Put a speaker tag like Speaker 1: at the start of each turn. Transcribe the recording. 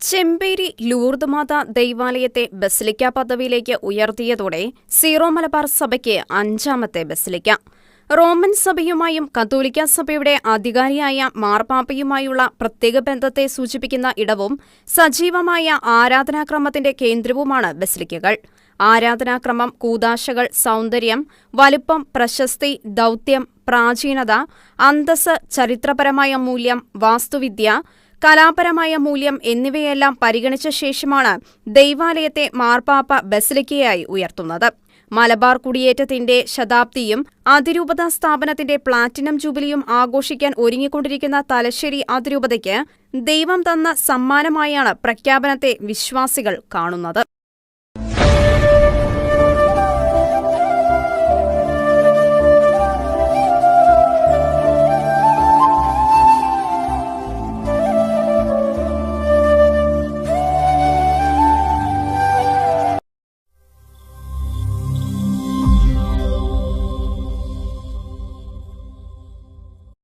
Speaker 1: Chemperi ലൂർദ്മാത ദൈവാലയത്തെ basilica പദവിയിലേക്ക് ഉയർത്തിയതോടെ zero Malabar സഭയ്ക്ക് അഞ്ചാമത്തെ ബസിലിക്ക. റോമൻ സഭയുമായും കത്തോലിക്ക സഭയുടെ അധികാരിയായ മാർപ്പാപ്പയുമായുള്ള പ്രത്യേക ബന്ധത്തെ സൂചിപ്പിക്കുന്ന ഇടവും സജീവമായ ആരാധനാക്രമത്തിന്റെ കേന്ദ്രവുമാണ് ബസിലിക്കകൾ. ആരാധനാക്രമം കൂതാശകൾ സൗന്ദര്യം വലുപ്പം പ്രശസ്തി ദൗത്യം പ്രാചീനത അന്തസ് ചരിത്രപരമായ മൂല്യം വാസ്തുവിദ്യ കലാപരമായ മൂല്യം എന്നിവയെല്ലാം പരിഗണിച്ച ശേഷമാണ് ദൈവാലയത്തെ മാർപ്പാപ്പ ബസിലിക്കയായി ഉയർത്തുന്നത്. മലബാർ കുടിയേറ്റത്തിന്റെ ശതാബ്ദിയും അതിരൂപത സ്ഥാപനത്തിന്റെ പ്ലാറ്റിനം ജൂബിലിയും ആഘോഷിക്കാൻ ഒരുങ്ങിക്കൊണ്ടിരിക്കുന്ന തലശ്ശേരി അതിരൂപതയ്ക്ക് ദൈവം തന്ന സമ്മാനമായാണ് പ്രഖ്യാപനത്തെ വിശ്വാസികൾ കാണുന്നത്.